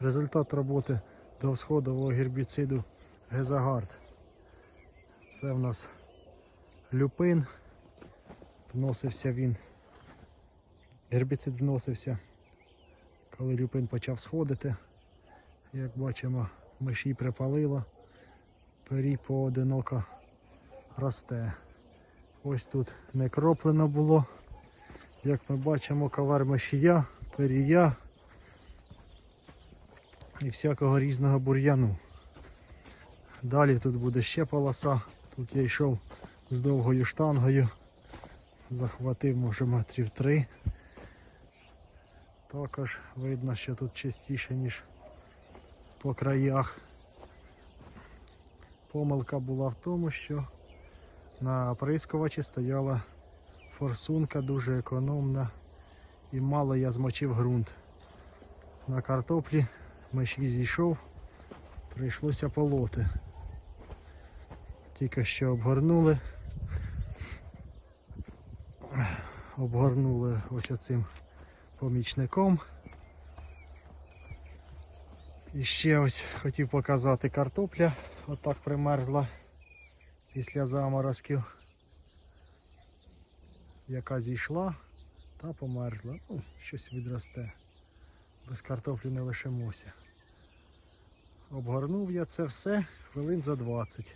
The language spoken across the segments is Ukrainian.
результат роботи довсходового гербіциду Гезагард. Це в нас люпин. Вносився він. Гербіцид вносився, коли люпин почав сходити. Як бачимо, миші припалило, пері поодиноко росте. Ось тут не кроплено було. Як ми бачимо, кавар мишія, перія і всякого різного бур'яну. Далі тут буде ще полоса. Тут я йшов з довгою штангою. Захватив, може, метрів три. Також видно, що тут чистіше, ніж по краях. Помилка була в тому, що на оприскувачі стояла форсунка дуже економна і мало я змочив ґрунт. На картоплі миші зійшов, прийшлося полоти. Тільки що обгорнули. Обгорнули ось оцим помічником. І ще ось хотів показати картопля. Отак примерзла після заморозків. Яка зійшла та померзла. Ну, щось відросте. Без картоплі не лишимося. Обгорнув я це все хвилин за 20.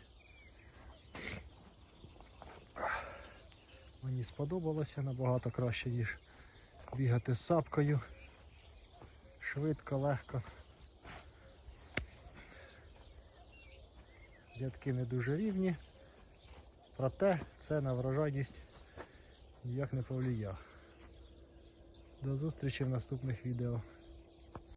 Мені сподобалося набагато краще, ніж бігати з сапкою. Швидко, легко. Рядки не дуже рівні, проте це на врожайність ніяк не повлияє. До зустрічі в наступних відео.